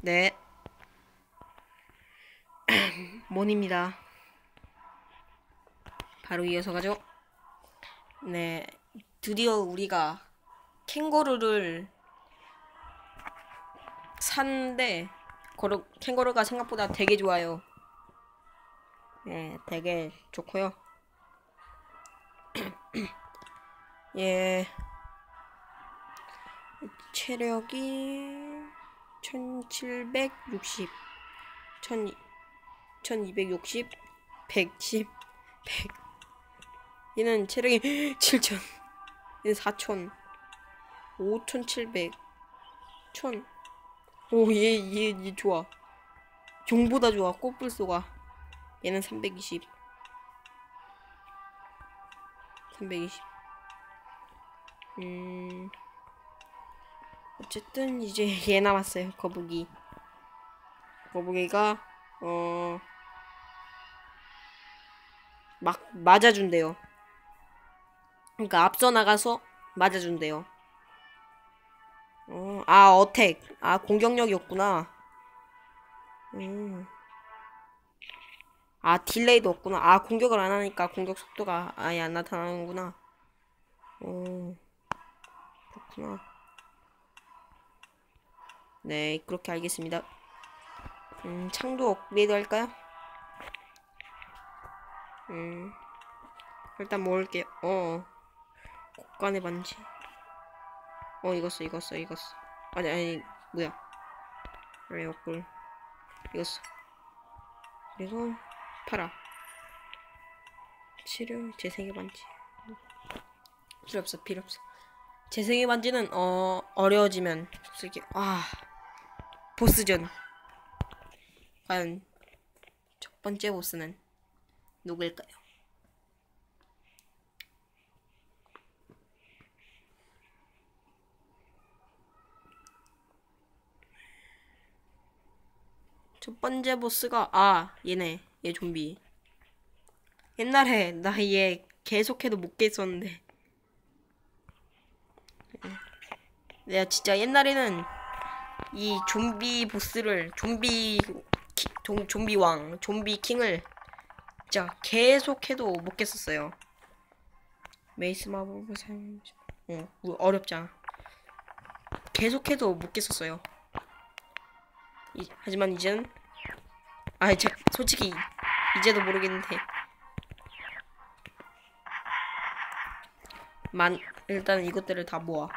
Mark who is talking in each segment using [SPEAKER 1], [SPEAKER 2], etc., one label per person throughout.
[SPEAKER 1] 네. 몬입니다. 바로 이어서 가죠. 네. 드디어 우리가 캥거루를 샀는데 거루, 캥거루가 생각보다 되게 좋아요. 네, 되게 좋고요. 예. 체력이 1760 1000 1260 110 100 얘는 체력이 7000 얘는 4000 5700 1000 오, 얘, 얘, 얘 좋아. 종보다 좋아, 꽃불소가. 얘는 320. 320. 음. 어쨌든, 이제 얘 남았어요, 거북이. 거북이가, 어. 막, 맞아준대요. 그러니까 앞서 나가서 맞아준대요. 어, 아, 어택. 아, 공격력이었구나. 음. 아, 딜레이도 없구나. 아, 공격을 안 하니까 공격 속도가 아예 안 나타나는구나. 어, 그렇구나. 네, 그렇게 알겠습니다. 음, 창도 업그레이드 할까요? 음, 일단 모을게요. 어, 곡간의 반지. 어 익었어 익었어 익었어. 아니 아니 뭐야. 왜 옆을 익었어. 그리고 팔아. 치료 재생의 반지. 필요 없어 필요 없어. 재생의 반지는 어 어려워지면 쓸게 아 보스전. 과연 첫 번째 보스는 누구일까요? 첫 번째 보스가 아 얘네 얘 좀비. 옛날에 나 얘 계속해도 못 깼었는데. 내가 진짜 옛날에는 이 좀비 보스를 좀비 키, 좀, 좀비 왕 좀비 킹을 진짜 계속해도 못 깼었어요. 메이스 마법을 사용 어뭐 어렵잖아. 계속해도 못 깼었어요. 이, 하지만 이제는 아, 제 솔직히 이제도 모르겠는데. 만 일단 이것들을 다 모아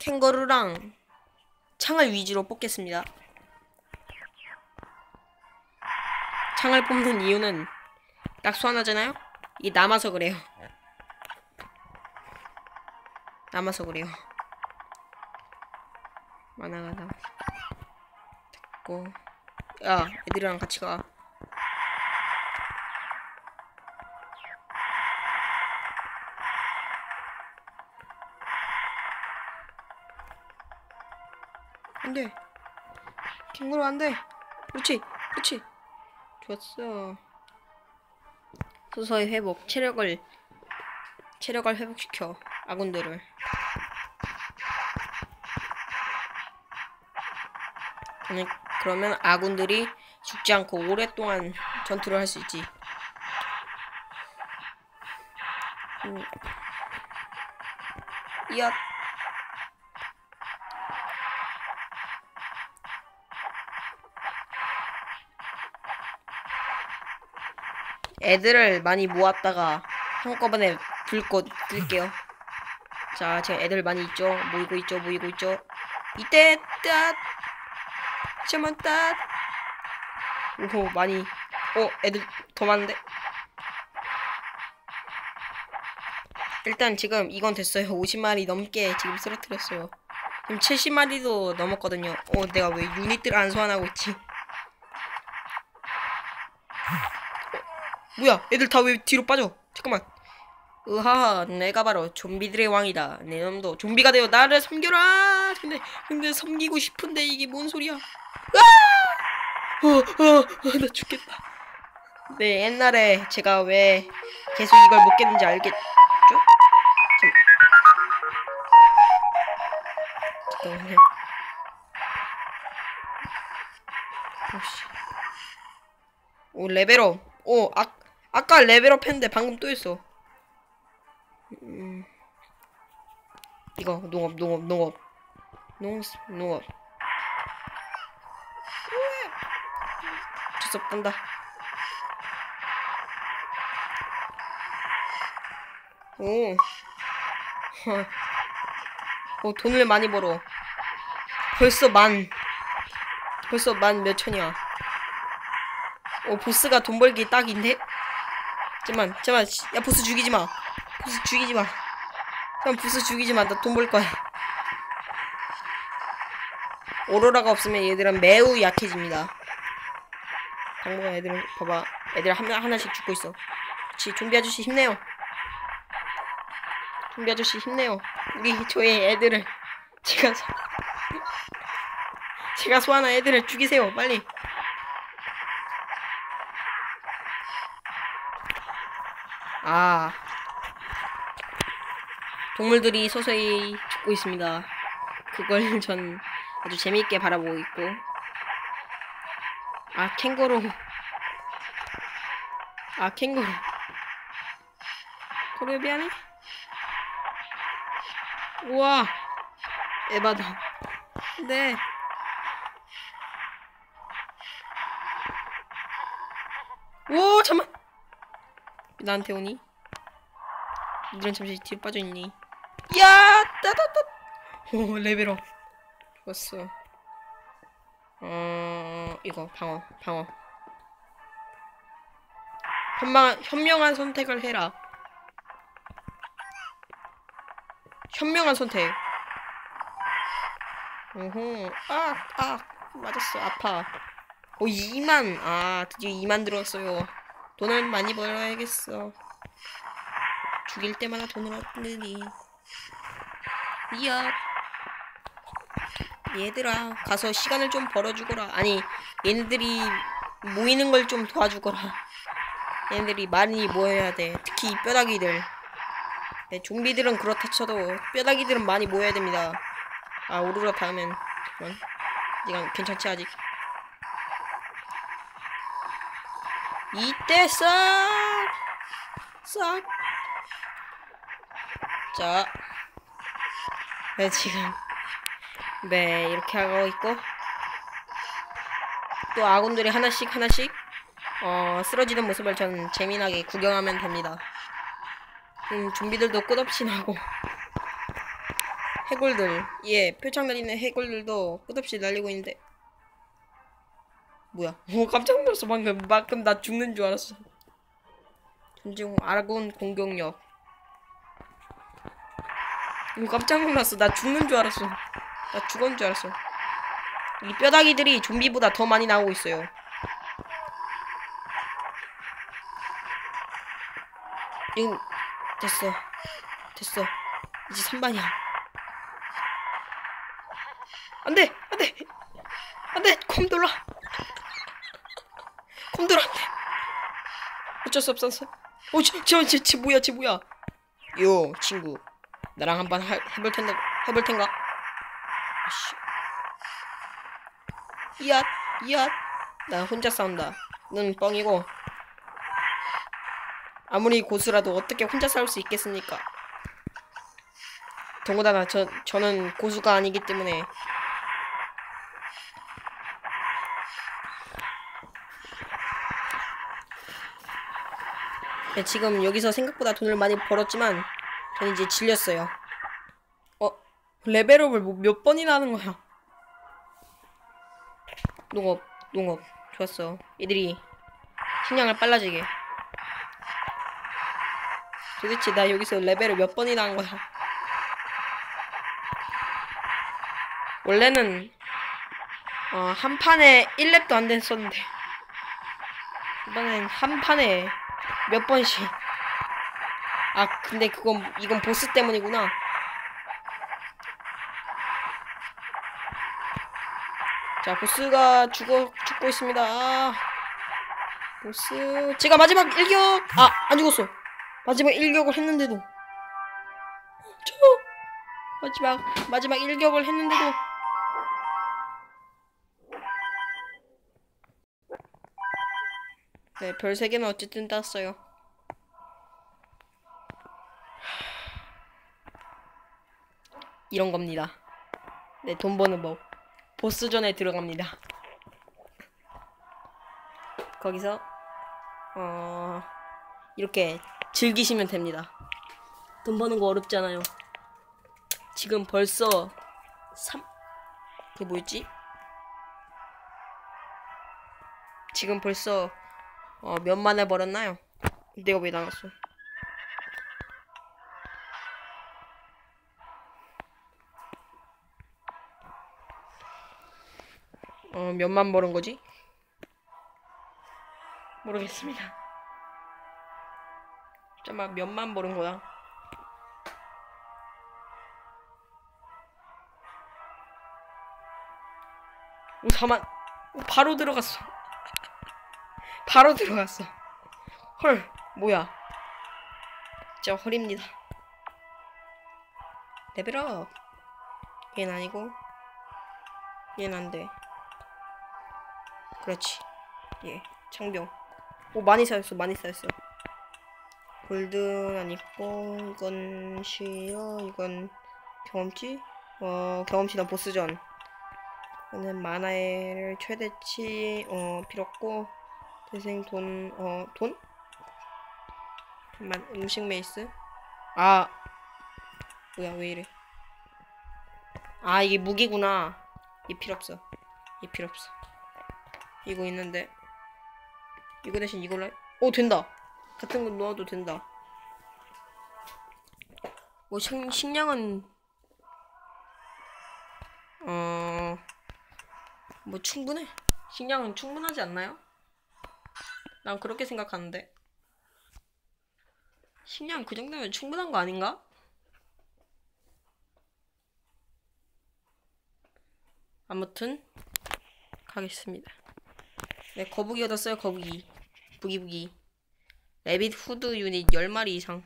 [SPEAKER 1] 캥거루랑 창을 위주로 뽑겠습니다. 창을 뽑는 이유는 딱수 하나잖아요? 이 남아서 그래요. 남아서 그래요. 만화가. 됐고. 야, 애들이랑 같이 가. 안 돼. 캥거루 안 돼. 그렇지, 그렇지. 좋았어. 서서히 회복, 체력을, 체력을 회복시켜. 아군들을. 아니, 그러면 아군들이 죽지 않고 오랫동안 전투를 할 수 있지. 음. 이야. 애들을 많이 모았다가 한꺼번에 불꽃 뜰게요. 자, 지금 애들 많이 있죠? 모이고 있죠? 모이고 있죠? 이때 딱 잠만 딱 오호 많이 어 애들 더 많은데 일단 지금 이건 됐어요 50마리 넘게 지금 쓰러뜨렸어요 지금 70마리도 넘었거든요 어 내가 왜 유닛들 안 소환하고 있지 뭐야 애들 다 왜 뒤로 빠져 잠깐만 으하 내가 바로 좀비들의 왕이다 내 놈도 좀비가 되어 나를 섬겨라 근데 근데 섬기고 싶은데 이게 뭔 소리야 어, 어, 어, 나 죽겠다. 네, 옛날에 제가 왜 계속 이걸 못 깼는지 알겠죠? 좀... 잠깐만요. 오씨. 오 레벨업. 오 아, 아까 레벨업 했는데 방금 또 했어. 음. 이거 농업 농업 농업 농 농업. 주섭 딴다. 오. 어, 오 돈을 많이 벌어. 벌써 만. 벌써 만 몇천이야. 오 보스가 돈 벌기 딱인데? 잠만 잠만 야 보스 죽이지 마. 보스 죽이지 마. 잠만 보스 죽이지 마. 나 돈 벌 거야. 오로라가 없으면 얘들은 매우 약해집니다. 당분간 애들은 봐봐. 애들 하나 하나씩 죽고 있어. 그렇지 좀비 아저씨 힘내요. 좀비 아저씨 힘내요. 우리 저희 애들을 제가 소... 제가 소환한 애들을 죽이세요. 빨리. 아. 동물들이 서서히 죽고 있습니다. 그걸 전 아주 재미있게 바라보고 있고. 아, 캥거루. 아, 캥거루. 미안해. 우와. 에바다. 네. 오, 잠만. 왜 나한테 오니? 니들은 잠시 뒤로 빠져있니? 야! 따다다! 오, 레벨업. 좋았어. 어, 이거, 방어, 방어. 현명한, 현명한 선택을 해라. 현명한 선택. 오호, 아, 아, 맞았어, 아파. 오, 2만. 아, 드디어 2만 들었어요. 돈을 많이 벌어야겠어. 죽일 때마다 돈을 얻느니. 이야. 얘들아, 가서 시간을 좀 벌어주거라. 아니, 얘네들이 모이는 걸 좀 도와주거라. 얘네들이 많이 모여야 돼. 특히 이 뼈다귀들. 네, 좀비들은 그렇다 쳐도 뼈다귀들은 많이 모여야 됩니다. 아, 오로라 다음엔. 이건 괜찮지, 아직. 이때 싹! 싹! 자. 네, 지금. 네, 이렇게 하고 있고. 또 아군들이 하나씩 하나씩, 어, 쓰러지는 모습을 전 재미나게 구경하면 됩니다. 음, 좀비들도 끝없이 나고. 해골들. 예, 표창 날리는 해골들도 끝없이 날리고 있는데. 뭐야? 오 깜짝 놀랐어 방금 방금 나 죽는 줄 알았어. 전지용 아군 공격력. 오 깜짝 놀랐어 나 죽는 줄 알았어. 나 죽은 줄 알았어. 이 뼈다귀들이 좀비보다 더 많이 나오고 있어요. 응 됐어 됐어 이제 3반이야. 안 돼 안 돼 안 돼 컴 돌라. 안돼. 어쩔 수 없었어. 어, 저, 저, 저, 저 뭐야, 저 뭐야? 요 친구, 나랑 한번 하- 해볼 텐데, 해볼 텐가? 아씨. 이앗, 이앗. 나 혼자 싸운다. 는 뻥이고. 아무리 고수라도 어떻게 혼자 싸울 수 있겠습니까? 더군다나 저, 저는 고수가 아니기 때문에 네, 지금 여기서 생각보다 돈을 많이 벌었지만 저는 이제 질렸어요. 어? 레벨업을 뭐 몇 번이나 하는 거야? 농업, 농업. 좋았어. 애들이 식량을 빨라지게. 도대체 나 여기서 레벨을 몇 번이나 한 거야? 원래는 어, 한 판에 1렙도 안 됐었는데 이번엔 한 판에 몇 번씩. 아, 근데 그건, 이건 보스 때문이구나. 자, 보스가 죽어, 죽고 있습니다. 아, 보스. 제가 마지막 일격! 아, 안 죽었어. 마지막 일격을 했는데도. 저, 마지막, 마지막 일격을 했는데도. 네, 별 3개는 어쨌든 땄어요. 이런 겁니다. 네, 돈 버는 법. 보스전에 들어갑니다. 거기서 어 이렇게 즐기시면 됩니다. 돈 버는 거 어렵잖아요. 지금 벌써 3 그게 뭐였지? 지금 벌써 어, 몇 만에 벌었나요? 내가 왜 나갔어? 어, 몇만 벌은 거지? 모르겠습니다. 잠깐만, 몇만 벌은 거야? 오, 4만. 오, 바로 들어갔어. 바로 들어갔어. 헐, 뭐야. 진짜 헐입니다. 레벨업. 얘는 아니고, 얘는 안 돼. 그렇지. 예, 창병. 오, 많이 쌓였어, 많이 쌓였어. 골드는 있고, 이건 쉬어, 이건 경험치? 어, 경험치나 보스전. 이거는 만화를 최대치, 어, 필요 없고, 대생 돈, 어, 돈? 잠깐만, 음식 메이스? 아, 뭐야, 왜 이래. 아, 이게 무기구나. 이 필요 없어. 이 필요 없어. 이거 있는데 이거 대신 이걸로 해? 오 된다 같은 거 넣어도 된다 뭐 식, 식량은 어 뭐 충분해 식량은 충분하지 않나요? 난 그렇게 생각하는데 식량 그 정도면 충분한 거 아닌가? 아무튼 가겠습니다. 네, 거북이 얻었어요, 거북이. 부기부기. 레빗 후드 유닛 10마리 이상.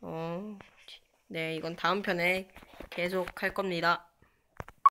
[SPEAKER 1] 어, 네, 이건 다음 편에 계속 할 겁니다.